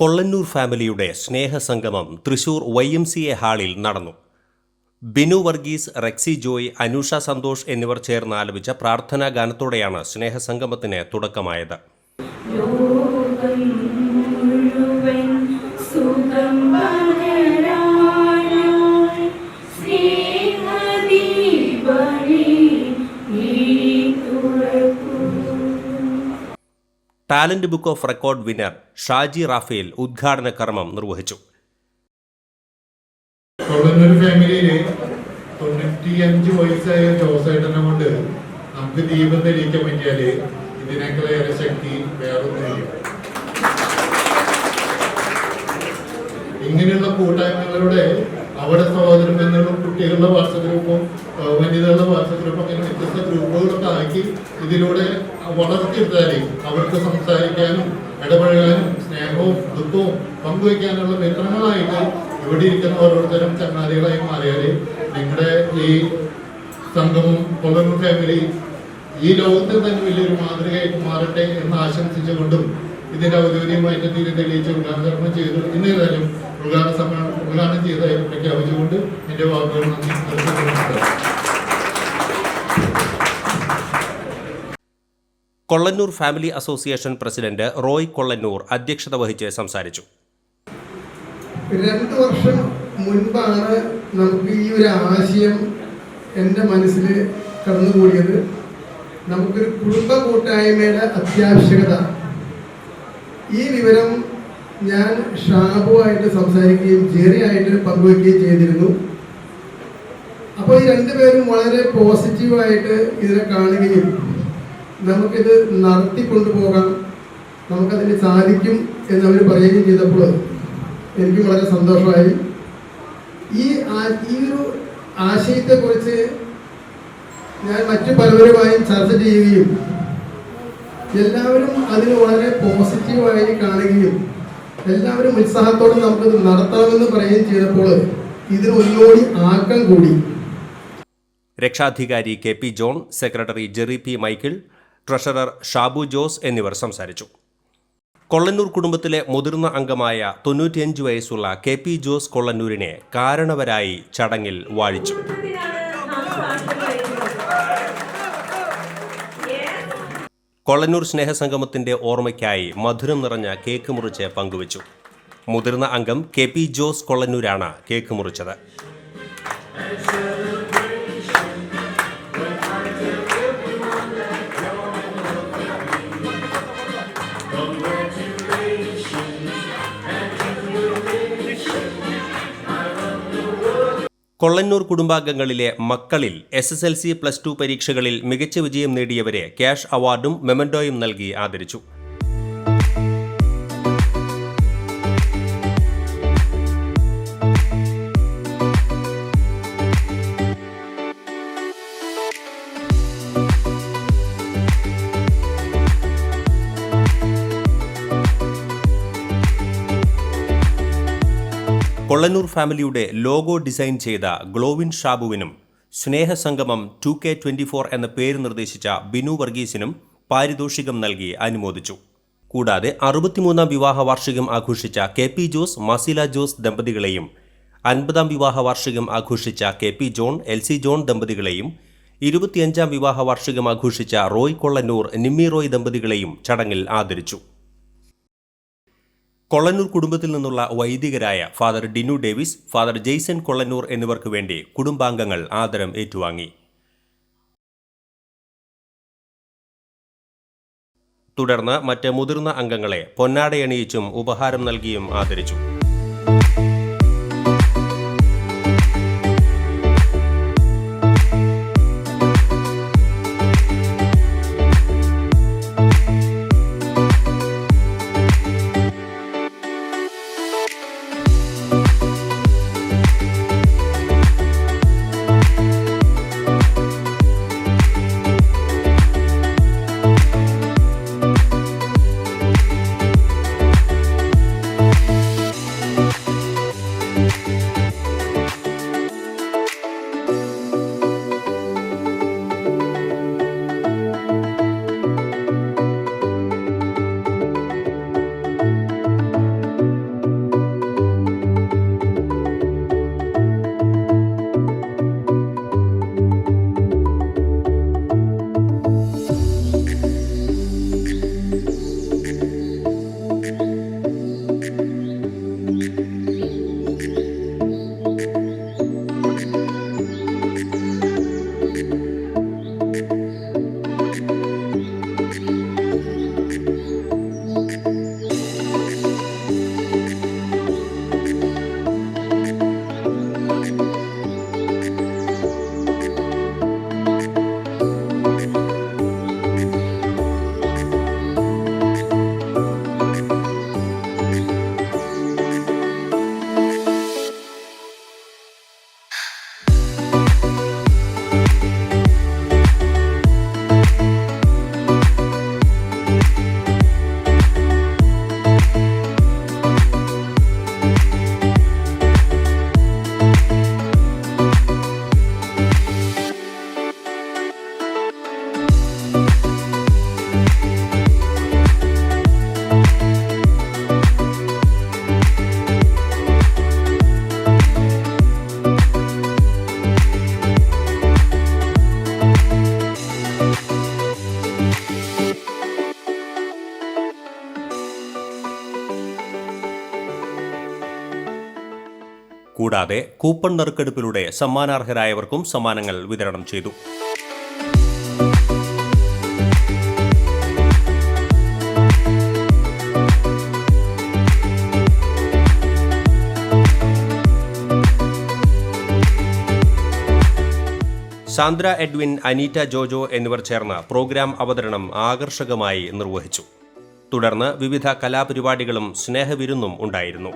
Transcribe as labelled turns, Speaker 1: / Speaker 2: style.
Speaker 1: കൊള്ളന്നൂർ ഫാമിലിയുടെ സ്നേഹസംഗമം Thrissur Y M C A ഹാളിൽ നടന്നു. ബിനു വർഗീസ് റെക്സി ജോയ് അനൂഷ സന്തോഷ് എന്നിവർ ചേർന്ന് ആലപിച്ച പ്രാർത്ഥനാ ഗാനത്തോടെയാണ് സ്നേഹസംഗമത്തിന് തുടക്കമായത്. Talent Book of Record winner Shaji Raphael ഉദ്ഘാടന കർമ്മം നിർവഹിച്ചു.
Speaker 2: വയസ്സായ കൊണ്ട് നമുക്ക് ശക്തി വേറൊന്നുമില്ല. ഇങ്ങനെയുള്ള കൂട്ടായ്മകളുടെ അവിടെ സഹോദരം എന്നുള്ള കുട്ടികളുടെ വാട്സപ്പ് ഗ്രൂപ്പും വനിതകളുടെ വാട്സപ്പ് ഗ്രൂപ്പും അങ്ങനെ വ്യത്യസ്ത ഗ്രൂപ്പുകളൊക്കെ ആക്കി ഇതിലൂടെ വളർത്തിയെടുത്താലേ അവർക്ക് സംസാരിക്കാനും ഇടപഴകാനും സ്നേഹവും ദുഃഖവും പങ്കുവയ്ക്കാനുള്ള മിത്രങ്ങളായിട്ട് ഇവിടെ ഇരിക്കുന്ന ഓരോരുത്തരും ചങ്ങാതികളായി മാറിയാലേ നിങ്ങളുടെ ഈ സംഘവും കൊള്ളനൂർ ഫാമിലി ഈ ലോകത്തിൽ തന്നെ വലിയൊരു മാതൃകയായിട്ട് മാറട്ടെ എന്ന് ആശംസിച്ചുകൊണ്ടും ഇതിന്റെ ഔദ്യോഗികമായിട്ട് തീരെ തെളിയിച്ച് ഉദ്ഘാടനം ചെയ്തു ഇന്നേതായാലും ഉദ്ഘാടന സമ്മേളനം ഉദ്ഘാടനം ചെയ്തതായി പ്രഖ്യാപിച്ചുകൊണ്ട് എന്റെ വാക്കുകൾ
Speaker 1: Kollannur family association president Roy Kollannur അധ്യക്ഷത വഹിച്ച് സംസാരിച്ചു.
Speaker 3: രണ്ട് വർഷം മുൻപാണ് നമുക്ക് ഈ ഒരു ആശയം എന്റെ മനസ്സിൽ കടന്നുകൂടിയത്. നമുക്കൊരു കുടുംബ കൂട്ടായ്മയുടെ അത്യാവശ്യകത. ഈ വിവരം ഞാൻ ഷാബുവായിട്ട് സംസാരിക്കുകയും ജെറിയായിട്ട് പങ്കുവയ്ക്കുകയും ചെയ്തിരുന്നു. അപ്പോൾ ഈ രണ്ടുപേരും വളരെ പോസിറ്റീവായിട്ട് ഇതിനെ കാണുകയും നമുക്കിത് നടത്തിക്കൊണ്ടുപോകാം നമുക്കതിന് സാധിക്കും എന്നവർ പറയുകയും ചെയ്തപ്പോൾ എനിക്ക് വളരെ സന്തോഷമായി. ഈ ഈ ഒരു ആശയത്തെക്കുറിച്ച് ഞാൻ മറ്റു പലവരുമായും ചർച്ച ചെയ്യുകയും എല്ലാവരും അതിന് വളരെ പോസിറ്റീവായി കാണുകയും എല്ലാവരും ഉത്സാഹത്തോടെ നമുക്കത് നടത്താമെന്ന് പറയുകയും ചെയ്തപ്പോൾ ഇതിന് ഒന്നുകൂടി ആക്കം കൂടി.
Speaker 1: രക്ഷാധികാരി K P John secretary Jerry P Michael treasurer Shabu Jose എന്നിവർ സംസാരിച്ചു. കൊള്ളന്നൂർ കുടുംബത്തിലെ മുതിർന്ന അംഗമായ തൊണ്ണൂറ്റിയഞ്ച് വയസ്സുള്ള കെ പി ജോസ് കൊള്ളന്നൂരിനെ കാരണവരായി ചടങ്ങിൽ വാഴിച്ചു. കൊള്ളന്നൂർ സ്നേഹസംഗമത്തിന്റെ ഓർമ്മയ്ക്കായി മധുരം നിറഞ്ഞ കേക്ക് മുറിച്ച് പങ്കുവച്ചു. മുതിർന്ന അംഗം കെ പി ജോസ് കൊള്ളന്നൂരാണ് കേക്ക് മുറിച്ചത്. കൊള്ളന്നൂർ കുടുംബാംഗങ്ങളിലെ മക്കളിൽ S S L C plus two പരീക്ഷകളിൽ മികച്ച വിജയം നേടിയവരെ ക്യാഷ് അവാർഡും മെമൻഡോയും നൽകി ആദരിച്ചു. കൊള്ളന്നൂർ ഫാമിലിയുടെ ലോഗോ ഡിസൈൻ ചെയ്ത ഗ്ലോവിൻ ഷാബുവിനും സ്നേഹസംഗമം ടു കെ ട്വന്റി ഫോർ എന്ന പേര് നിർദ്ദേശിച്ച ബിനു വർഗീസിനും പാരിതോഷികം നൽകി അനുമോദിച്ചു. കൂടാതെ അറുപത്തിമൂന്നാം വിവാഹ വാർഷികം ആഘോഷിച്ച കെ പി ജോസ് മസില ജോസ് ദമ്പതികളെയും അൻപതാം വിവാഹ വാർഷികം ആഘോഷിച്ച K P John L C John ദമ്പതികളെയും ഇരുപത്തിയഞ്ചാം വിവാഹ വാർഷികം ആഘോഷിച്ച റോയ് കൊള്ളന്നൂർ നിമ്മി റോയ് ദമ്പതികളെയും ചടങ്ങിൽ ആദരിച്ചു. കൊള്ളന്നൂർ കുടുംബത്തിൽ നിന്നുള്ള വൈദികരായ father Dinu Davis father Jason Kollannur എന്നിവർക്ക് വേണ്ടി കുടുംബാംഗങ്ങൾ ആദരം ഏറ്റുവാങ്ങി. തുടർന്ന് മറ്റ് മുതിർന്ന അംഗങ്ങളെ പൊന്നാടയണിയിച്ചും ഉപഹാരം നൽകിയും ആദരിച്ചു. കൂടാതെ കൂപ്പൺ നറുക്കെടുപ്പിലൂടെ സമ്മാനാർഹരായവർക്കും സമ്മാനങ്ങൾ വിതരണം ചെയ്തു. സാന്ദ്ര എഡ്വിൻ അനീറ്റ ജോജോ എന്നിവർ ചേർന്ന പ്രോഗ്രാം അവതരണം ആകർഷകമായി നിർവഹിച്ചു. തുടർന്ന് വിവിധ കലാപരിപാടികളും സ്നേഹവിരുന്നും ഉണ്ടായിരുന്നു.